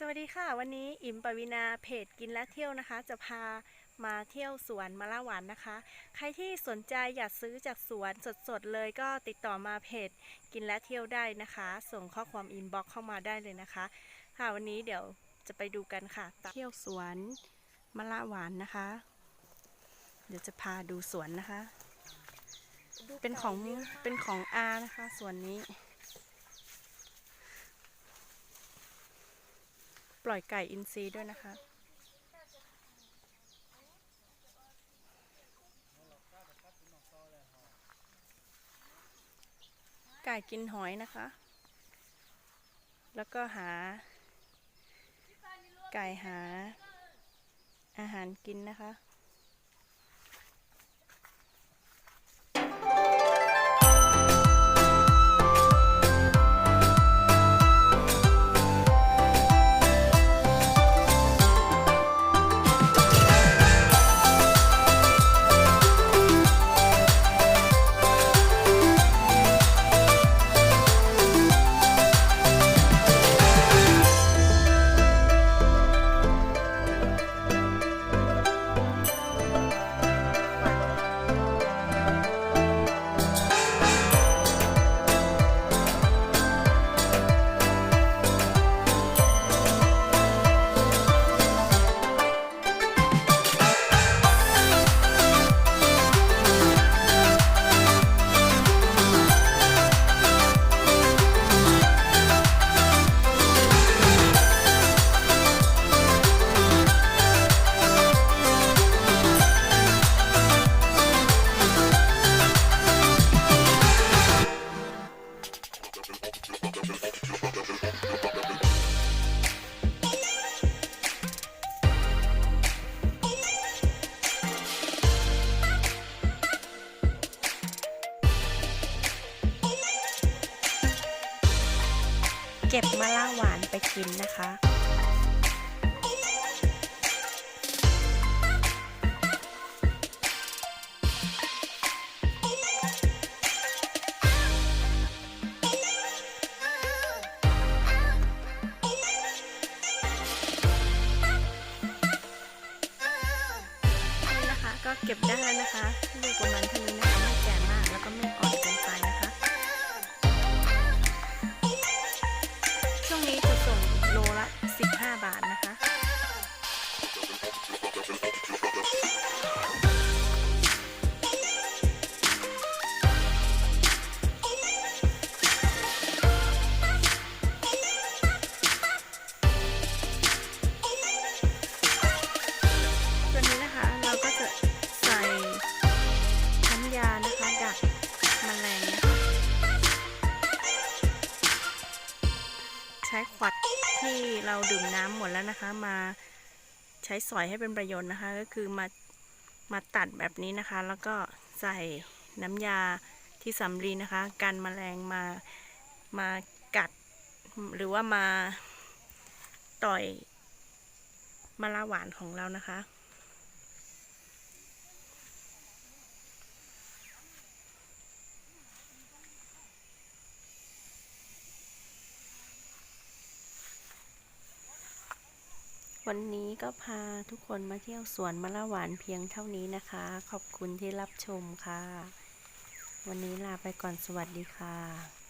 สวัสดีค่ะ วันนี้อิมปวินาเพจกินและเที่ยวนะคะ จะพามาเที่ยวสวนมะละหวานนะคะ ใครที่สนใจอยากซื้อจากสวนสดๆเลยก็ติดต่อมาเพจกินและเที่ยวได้นะคะ ส่งข้อความอินบ็อกซ์เข้ามาได้เลยนะคะ ค่ะวันนี้เดี๋ยวจะไปดูกันค่ะเที่ยวสวนมะละหวานนะคะ เดี๋ยวจะพาดูสวนนะคะ เป็นของเป็นของอานะคะสวนนี้ ปล่อยไก่อินทรีด้วยนะคะ ไก่กินหอยนะคะ แล้วก็หา ไก่หาอาหารกินนะคะ ก็บมะละหวานไปกินนะคะนี่นะคะก็เก็บได้แล้วนะคะลูประมาณเท่านี้ ช่วงนี้จะส่งโลละ 15 บาทนะคะ ช้ขวดที่เราดื่มน้ำหมดแล้วนะคะ มาใช้สอยให้เป็นประโยชน์นะคะ ก็คือมามาตัดแบบนี้นะคะ แล้วก็ใส่น้ำยาที่สำลีนะคะกันแมลงมามากัด หรือว่ามาต่อยมะละหวานของเรานะคะ วันนี้ก็พาทุกคนมาเที่ยวสวนมะละหวานเพียงเท่านี้นะคะ ขอบคุณที่รับชมค่ะ วันนี้ลาไปก่อนสวัสดีค่ะ